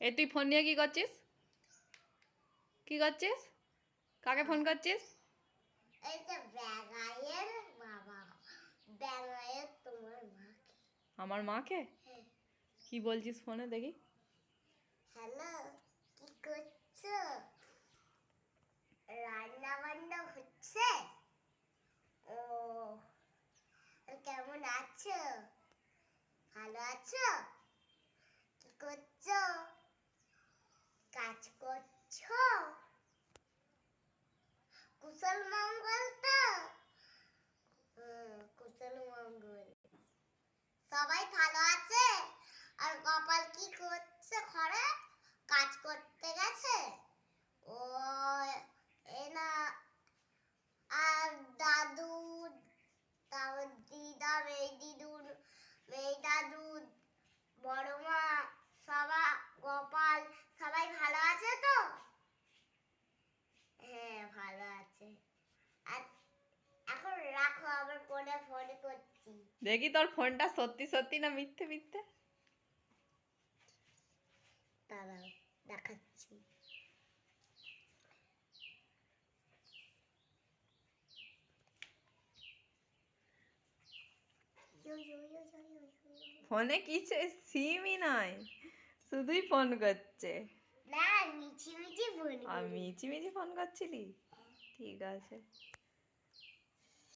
এ তুই ফোন নিয়ে কি করছিস? কি করছিস? কাকে ফোন করছিস? আমার মাকে? হ্যাঁ। কি বলছিস ফোনে দেখি। হ্যালো কি করছ? রান্না বান্না হচ্ছে ও কেমন আছো? ভালো আছো? কি করছ? করছ কুশল মঙ্গল তো? কুশল মঙ্গল। সবাই ভালো আছে? আর কপাল কি করছে ঘরে? কাজ করতে গেছে? ও, এ না, আর দাদু তারপর দিদা মেয়ে দিদুর মেয়ে দাদু বড় মা সবাই গোপাল সবাই ভালো আছে তো হ্যাঁ ভালো আছে আর এখন পরে ফোন করছি। দেখি তোর ফোনটা সত্যি সত্যি না মিথ্যে মিথ্যে? দাঁড়াও দেখাচ্ছি। ফোনে কিছু সিমই নাই শুধুই ফোন করছে। না মিছি মিছি ফোন মিচি ফোন করছিলি? ঠিক আছে।